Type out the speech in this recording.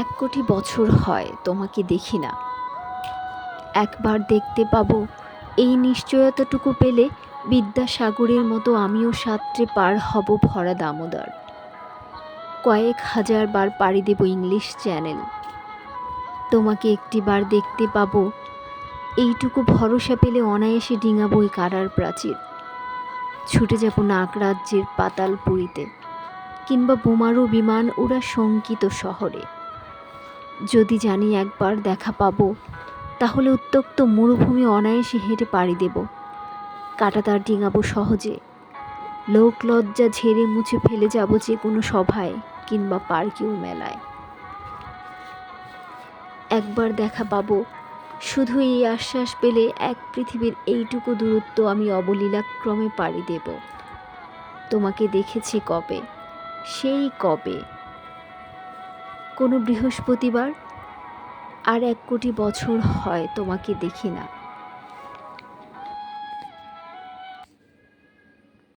এক কোটি বছর হয় তোমাকে দেখি না। একবার দেখতে পাবো, এই নিশ্চয়তাটুকু পেলে বিদ্যাসাগরের মতো আমিও সাত্রে পার হব ভরা দামোদর। কয়েক হাজার বার পাড়ি দেব ইংলিশ চ্যানেল। তোমাকে একটিবার দেখতে পাবো, এইটুকু ভরসা পেলে অনায়াসে ডিঙাবো ওই কারার প্রাচীর। ছুটে যাব নাগরাজ্যের পাতালপুরীতে, কিংবা বোমারু বিমান ওরা শঙ্কিত শহরে। যদি জানি একবার দেখা পাবো, তাহলে উত্তক্ত মরুভূমি অনায়াসে হেঁটে পাড়ি দেব। কাটাতার ডিঙাবো সহজে। লোক লজ্জা ঝেড়ে মুছে ফেলে যাব যে কোনো সভায় কিংবা পার্কেও মেলায়। একবার দেখা পাবো। শুধু এই আশ্বাস পেলে এক পৃথিবীর এইটুকু দূরত্ব আমি অবলীলাক্রমে পাড়ি দেব। তোমাকে দেখেছি কবে? সেই কবে? কোনো বৃহস্পতিবার আর এক কোটি বছর হয় তোমাকে দেখি না।